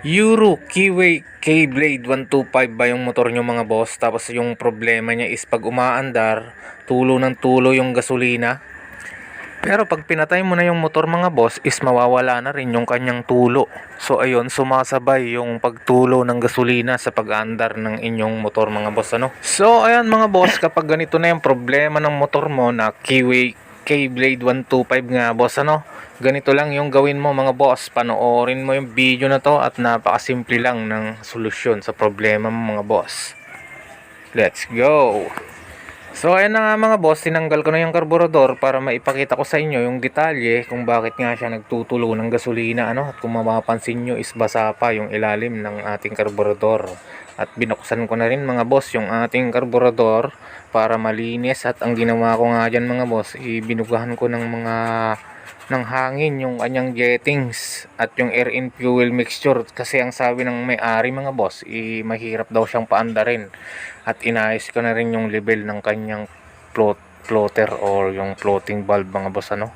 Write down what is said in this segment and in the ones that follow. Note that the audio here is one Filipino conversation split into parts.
Euro Kiwi K-Blade 125 ba yung motor nyo mga boss? Tapos yung problema niya is pag umaandar, tulo ng tulo yung gasolina. Pero pag pinatay mo na yung motor mga boss is mawawala na rin yung kanyang tulo. So ayun, sumasabay yung pagtulo ng gasolina sa pag-aandar ng inyong motor mga boss ano. So ayan mga boss, kapag ganito na yung problema ng motor mo na Kiwi K-Blade 125 nga boss ano. Ganito lang yung gawin mo mga boss. Panoorin mo yung video na to at napakasimple lang ng solusyon sa problema mo mga boss. Let's go! So ayan na nga mga boss, tinanggal ko na yung karburador para maipakita ko sa inyo yung detalye kung bakit nga siya nagtutulo ng gasolina ano at kung mapapansin nyo is basa pa yung ilalim ng ating karburador. At binuksan ko na rin mga boss yung ating karburador para malinis. At ang ginawa ko nga dyan mga boss ibinugahan ko ng mga ng hangin yung kanyang jettings at yung air and fuel mixture. Kasi ang sabi ng may-ari mga boss i mahirap daw siyang paandarin. At inayos ko na rin yung level ng kanyang float floater or yung floating valve mga boss ano?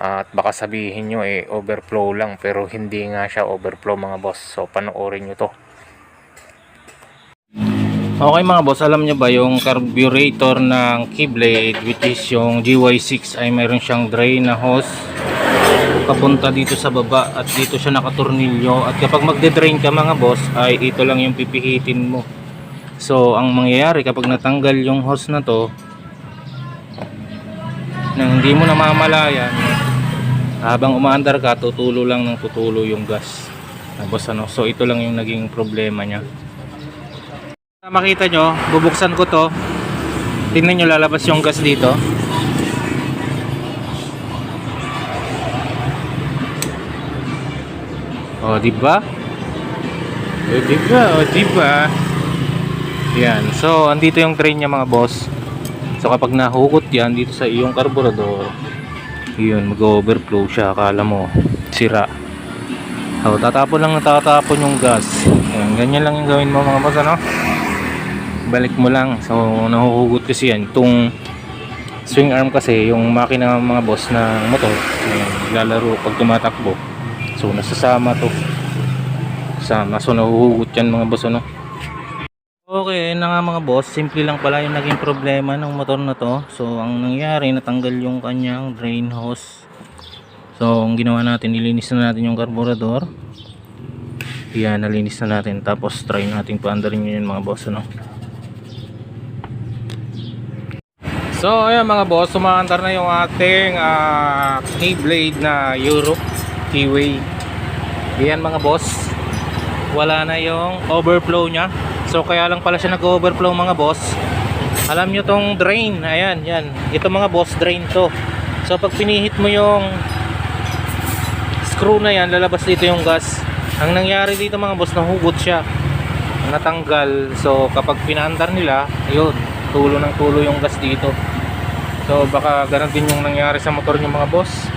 At baka sabihin nyo eh overflow lang. Pero hindi nga siya overflow mga boss. So panoorin nyo to Okay mga boss, alam nyo ba yung carburetor ng Keyblade which is yung GY6 ay mayroon siyang drain na hose papunta dito sa baba at dito siya nakatornilyo. At kapag magde-drain ka mga boss ay ito lang yung pipihitin mo. So ang mangyayari kapag natanggal yung hose na to nang hindi mo namamalayan habang umaandar ka tutulo lang ng tutulo yung gas. Boss ano? So ito lang yung naging problema niya makita nyo bubuksan ko to. Tingnan nyo lalabas yung gas dito. O di ba o di ba o di ba yan. So andito yung train niya mga boss. So kapag nahugot yan dito sa iyong karburador yun mag-overflow siya. Akala mo sira. O tatapon lang na tatapon yung gas. Yan, ganyan lang yung gawin mo mga boss ano balik mo lang. So nahuhugot kasi yan. Itong swing arm kasi yung makina ng mga boss ng motor ayan, lalaro pag tumatakbo. So nasasama to. Sama. So nahuhugot yan mga boss ano? Okay na nga mga boss. Simple lang pala yung naging problema ng motor na to. So ang nangyari natanggal yung kanyang drain hose. So ang ginawa natin nilinis na natin yung carburetor. Yan nalinis na natin. Tapos try natin paandarin yun mga boss ano So ayan mga boss, sumaandar na yung ating uh, Keyblade na Euro Keyway. Yan mga boss. Wala na yung overflow niya. So kaya lang pala siya nag-overflow mga boss. Alam nyo tong drain, ayan, yan. Ito mga boss, drain to. So pag pinihit mo yung screw na yan, lalabas dito yung gas. Ang nangyari dito mga boss, nahugot siya. Natanggal. So kapag pinaandar nila, yun, tulo ng tulo yung gas dito. So baka ganun din yung nangyari sa motor nyo mga boss.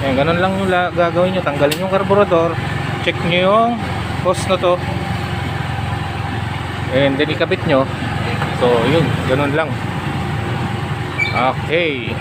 Ayan, ganun lang yung gagawin nyo. Tanggalin yung carburetor check nyo yung hose na to. And then ikabit nyo. So yun ganun lang. Okay